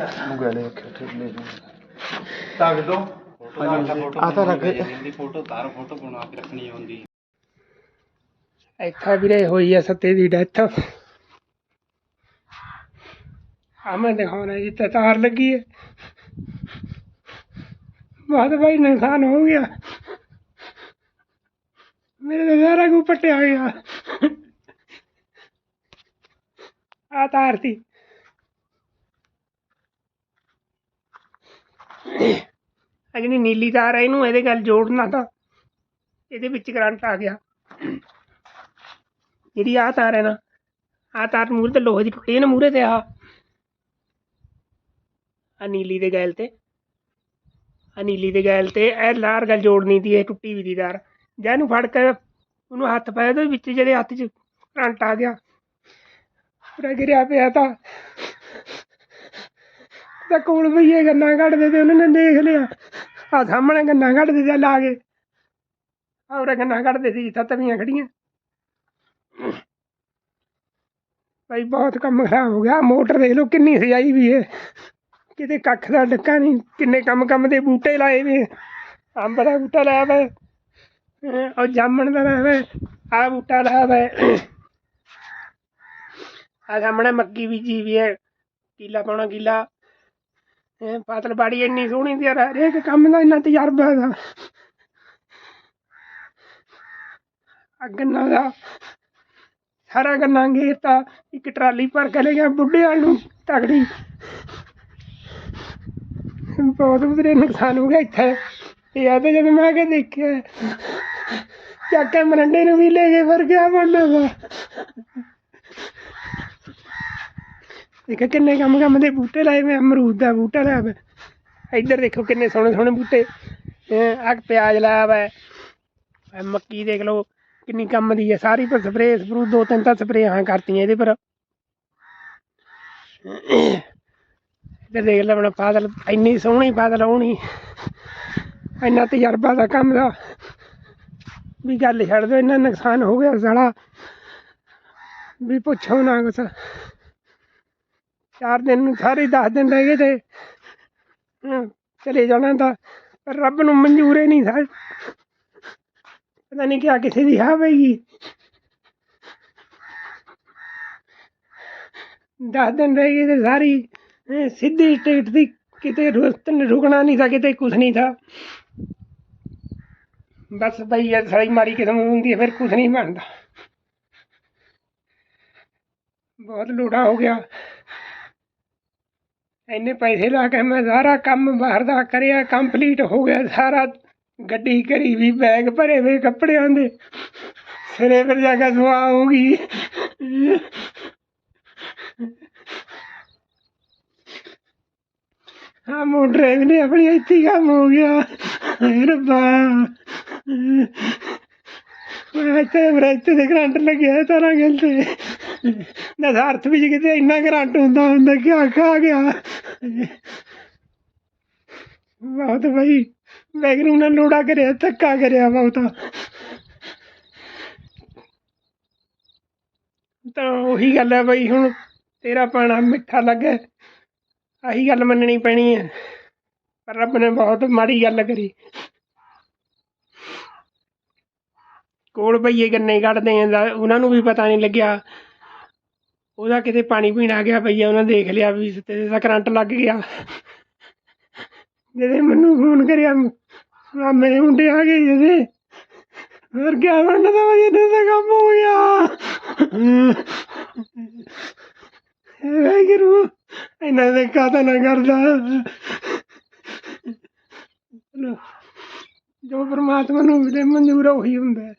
ਨੂੰ ਗਲੇ ਖੇਠੇ ਲੈ ਤੱਕ ਦੋ ਆ ਤਾਂ ਰੱਖ ਫੋਟੋ ਤਾਰ ਫੋਟੋ ਬਣਾ ਕੇ ਰੱਖਣੀ ਹੁੰਦੀ ਇੱਥੇ ਵੀਰੇ ਹੋਈ ਆ ਸੱਤੇ ਦੀ ਡੈਥ। ਆ ਮੈਂ ਦਿਖਾਉਣਾ ਜੀ ਤਾਰ ਲੱਗੀ ਹੈ ਬਹੁਤ ਭਾਈ ਨੁਕਸਾਨ ਹੋ ਗਿਆ। ਮੇਰੇ ਤਾਂ ਸਾਰਾ ਕੁ ਪੱਟਿਆ ਗਿਆ। ਆ ਤਾਰ ਸੀ। ਆ ਜਿਹੜੀ ਨੀਲੀ ਤਾਰ ਹੈ ਇਹਨੂੰ ਇਹਦੇ ਗੱਲ ਜੋੜਨਾ ਤਾਂ। ਇਹਦੇ ਵਿੱਚ ਕਰੰਟ ਆ ਗਿਆ। ਜਿਹੜੀ ਆ ਤਾਰ ਹੈ ਨਾ ਆ ਤਾਰ ਮੂਰੇ ਤੇ ਲੋਹੇ ਦੀ ਟੁੱਟੀ ਨਾ ਮੂਰੇ ਤੇ ਆ ਆ ਨੀਲੀ ਦੇ ਗੈਲ ਤੇ। ਆ ਨੀਲੀ ਦੇ ਗੈਲ ਤੇ ਇਹ ਲਾਰ ਗੱਲ ਜੋੜਨੀ ਦੀ, ਇਹ ਟੁੱਟੀ ਵੀ ਦੀ ਤਾਰ ਜਾਂ ਇਹਨੂੰ ਫੜ ਕੇ ਉਹਨੂੰ ਹੱਥ ਪਾਇਆ ਤੇ ਵਿੱਚ ਜਿਹੜੇ ਹੱਥ 'ਚ ਕਰੰਟ ਆ ਗਿਆ। ਪੂਰਾ ਗਿਰਿਆ ਪਿਆ ਤਾਂ। ਤਾਂ ਕੋਲ ਭਈਏ ਗੰਨਾ ਕੱਢਦੇ ਤੇ ਉਹਨਾਂ ਨੇ ਦੇਖ ਲਿਆ। ਆ ਸਾਹਮਣੇ ਗੰਨਾ ਕੱਢਦੇ ਤੇ ਲਾ ਕੇ। ਆ ਗੰਨਾ ਕੱਢਦੇ ਸੀ, ਜਿੱਥੇ ਤਵੀਆਂ ਖੜੀਆਂ। ਭਾਈ ਬਹੁਤ ਕੰਮ ਖਰਾਬ ਹੋ ਗਿਆ। ਮੋਟਰ ਦੇਖ ਲਓ ਕਿੰਨੀ ਸਜਾਈ ਵੀ ਹੈ। ਕਿਤੇ ਕੱਖ ਦਾ ਡੱਕਾ ਨਹੀਂ, ਕਿੰਨੇ ਕੰਮ ਕੰਮ ਦੇ ਬੂਟੇ ਲਾਏ ਵੇ। ਅੰਬ ਦਾ ਬੂਟਾ ਲਾਇਆ ਵੇ। ਅਹ ਉਹ ਜਾਮਣ ਦਾ ਲਾਇਆ ਵੇ। ਆ ਬੂਟਾ ਲਾਇਆ ਵੇ। ਆ ਸਾਹਮਣੇ ਮੱਕੀ ਬੀਜੀ ਵੀ ਹੈ। ਕੀਲਾ ਪਾਉਣਾ ਕੀਲਾ। ਪਾਤਲ ਬਾੜੀ ਇੰਨੀ ਸੋਹਣੀ ਤੇ ਯਾਰ ਹਰੇਕ ਕੰਮ ਦਾ ਇੰਨਾ ਤਜਰਬਾ ਦਾ ਆ ਗੰਨਾ ਦਾ, ਸਾਰਾ ਗੰਨਾ ਘੇਰਤਾ ਇੱਕ ਟਰਾਲੀ ਭਰ ਕੇ ਲੈ ਗਿਆ ਬੁੱਢੇ ਵਾਲ ਨੂੰ ਤਗੜੀ। ਬਹੁਤ ਬੁਰੇ ਨੁਕਸਾਨ ਹੋ ਗਿਆ ਇੱਥੇ। ਇਹ ਆ ਤੇ ਜਦੋਂ ਮੈਂ ਆ ਕੇ ਦੇਖਿਆ, ਚੱਕ ਕੇ ਮਰੰਡੇ ਨੂੰ ਵੀ ਲੈ ਗਏ ਫਿਰ ਗਿਆ ਬਣਨਾ ਦੇਖੋ ਕਿੰਨੇ ਕੰਮ ਕੰਮ ਦੇ ਬੂਟੇ ਲਾਏ ਵੇ, ਅਮਰੂਦ ਦਾ ਬੂਟਾ ਲਾਇਆ ਵੇ। ਇੱਧਰ ਦੇਖੋ ਕਿੰਨੇ ਸੋਹਣੇ ਸੋਹਣੇ ਬੂਟੇ। ਆ ਪਿਆਜ਼ ਲਾਇਆ ਵਾ। ਮੱਕੀ ਦੇਖ ਲਓ, ਕਿੰਨੀ ਕੰਮ ਦੀ ਹੈ ਸਾਰੀ ਪਰ ਸਪਰੇਅ, ਸਪਰੂ, ਦੋ ਤਿੰਨ ਤਾਂ ਸਪਰੇਆਂ ਕਰਤੀਆਂ ਇਹਦੇ ਪਰ। ਇੱਧਰ ਦੇਖ ਲੈ ਆਪਣਾ ਬਾਦਲ ਇੰਨੀ ਸੋਹਣੀ ਬਾਦਲ ਆਉਣੀ। ਇੰਨਾ ਤਜਰਬਾ ਦਾ ਕੰਮ ਦਾ। ਵੀ ਗੱਲ ਛੱਡ ਦਿਓ, ਇੰਨਾ ਨੁਕਸਾਨ ਹੋ ਗਿਆ ਸਾਲਾ। ਵੀ ਪੁੱਛੋ ਨਾ ਕੁਛ। ਚਾਰ ਦਿਨ ਨੂੰ ਸਾਰੇ ਦਸ ਦਿਨ ਰਹਿ ਗਏ ਤੇ। ਹਮ, ਚਲੇ ਜਾਣਾ ਤਾਂ ਪਰ ਰੱਬ ਨੂੰ ਮਨਜ਼ੂਰ ਹੀ ਨਹੀਂ ਸਾ ਪਤਾ ਨਹੀਂ ਕਿਆ ਕਿਸੇ ਦੀ ਹਾਂ ਪਏਗੀ ਦਸ ਦਿਨ ਰਹਿ ਗਏ ਤੇ ਸਾਰੀ ਹੈਂ, ਸਿੱਧੀ ਸਟੇਟ ਦੀ ਕਿਤੇ ਰੁਸਤ ਰੁਕਣਾ ਨਹੀਂ ਥਾ ਕਿਤੇ ਕੁਛ ਨਹੀਂ ਥਾ ਬਸ ਬਈ ਇਹ ਸਾਰੀ ਮਾੜੀ ਕਿਸਮ ਹੁੰਦੀ ਹੈ ਫਿਰ ਕੁਛ ਨਹੀਂ ਬਣਦਾ। ਬਹੁਤ ਲੋੜਾ ਹੋ ਗਿਆ। ਇੰਨੇ ਪੈਸੇ ਲਾ ਕੇ ਮੈਂ ਸਾਰਾ ਕੰਮ ਬਾਹਰ ਦਾ ਕਰਿਆ ਕੰਪਲੀਟ ਹੋ ਗਿਆ ਸਾਰਾ। ਗੱਡੀ ਕਰੀ ਵੀ ਬੈਗ ਭਰੇ ਵੇ ਕੱਪੜਿਆਂ ਦੇ। ਸਿਰੇ ਪਰ ਜਾ ਕੇ ਸੁਆ ਹੋਊਗੀ ਹਾਂ ਮੋਟਰ ਨੇ ਆਪਣੀ, ਇੱਥੇ ਕੰਮ ਹੋ ਗਿਆ। ਰੱਬਾ ਮੈਂ ਇੱਥੇ ਬ੍ਰੇਕ ਤੇ ਕਰੰਟ ਲੱਗਿਆ, ਤਾਰਾਂ ਗੱਲ ਤੇ। ਨਾ ਅਰਥ ਵਿੱਚ ਕਿਤੇ ਇੰਨਾ ਕਰੰਟ ਹੁੰਦਾ ਹੁੰਦਾ ਕਿ ਆਖ ਆ ਗਿਆ। ਬਹੁਤ ਬਈ ਵੈਗਰੂ ਨੇ ਲੋੜਾ ਕਰਿਆ, ਧੱਕਾ ਕਰਿਆ ਬਹੁਤਾ। ਤਾਂ ਉਹੀ ਗੱਲ ਹੈ ਬਈ, ਹੁਣ ਤੇਰਾ ਪਾਣਾ ਮਿੱਠਾ ਲੱਗੇ। ਆਹੀ ਗੱਲ ਮੰਨਣੀ ਪੈਣੀ ਹੈ। ਪਰ ਰੱਬ ਨੇ ਬਹੁਤ ਮਾੜੀ ਗੱਲ ਕਰੀ। ਕੋਲ ਬਈਏ ਗੰਨੇ ਕੱਢਦੇ ਆ ਉਹਨਾਂ ਨੂੰ ਵੀ ਪਤਾ ਨਹੀਂ ਲੱਗਿਆ। ਉਹਦਾ ਕਿਤੇ ਪਾਣੀ ਪੀਣ ਆ ਗਿਆ ਭਈਆ ਉਹਨਾਂ ਦੇਖ ਲਿਆ ਵੀ ਤੇਰੇ ਦਾ ਕਰੰਟ ਲੱਗ ਗਿਆ। ਜਿਹਦੇ ਮੈਨੂੰ ਫੋਨ ਕਰਿਆ ਆ ਮੇਰੇ ਮੁੰਡੇ ਆ ਗਏ ਜਿਹਦੇ ਹੋਰ ਕਿਆ ਬਣਦਾ ਵਾ ਇਹਨਾਂ ਦਾ ਕੰਮ ਹੋ ਗਿਆ। ਵੈਗਰੂ ਇਹਨਾਂ ਦੇ ਕਾਤਾ ਨਾ ਕਰਦਾ। ਜੋ ਪਰਮਾਤਮਾ ਨੂੰ ਮਿਲੇ, ਮਨਜ਼ੂਰ ਆ, ਉਹੀ ਹੁੰਦਾ।